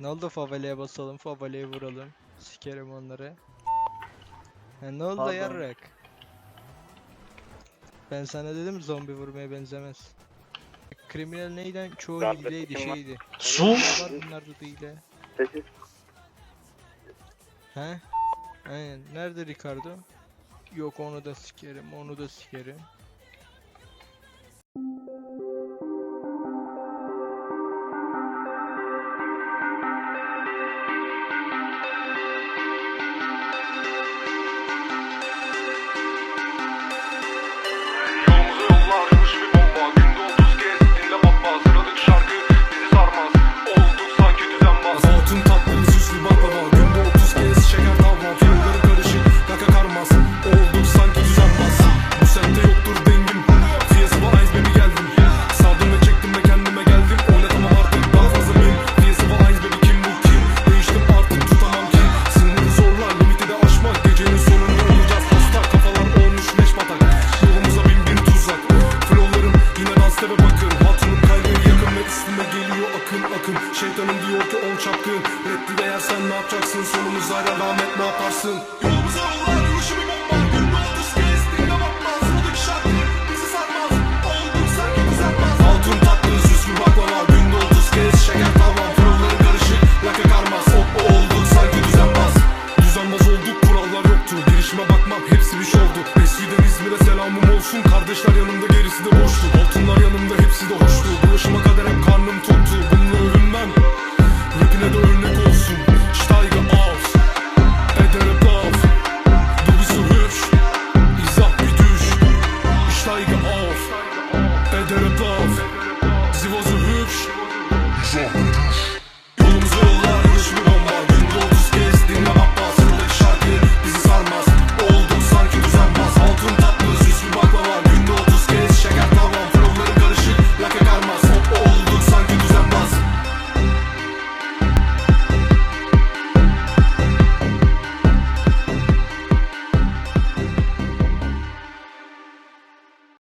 Ne oldu faveleye basalım, faveleye vuralım. Sikerim onları. Ha, ne oldu Pardon. yarrak? Ben sana dedim zombi vurmaya benzemez. Kriminal neyden çoğu hileydi şeydi. Sus! Var da hile. Sessiz. He? Aynen. Nerede Ricardo? Yok onu da sikerim, onu da sikerim. Şeytanım diyor ki ol çapkın. Reddi değersen ne yapacaksın? Sonumuza devam et ne yaparsın? Yolumuza uğrar yürüşümü bomba. Kurma atış kez dinlemek lazım Buradaki şarkı kez şeker tavan Kuralları karışık laka karmaz. Hop olduk sanki düzenbaz. Düzenbaz olduk kurallar yoktu. Girişime bakmam hepsi bir şovdu. Eskiden İzmir'e selamım olsun. Kardeşler yanımda gerisi de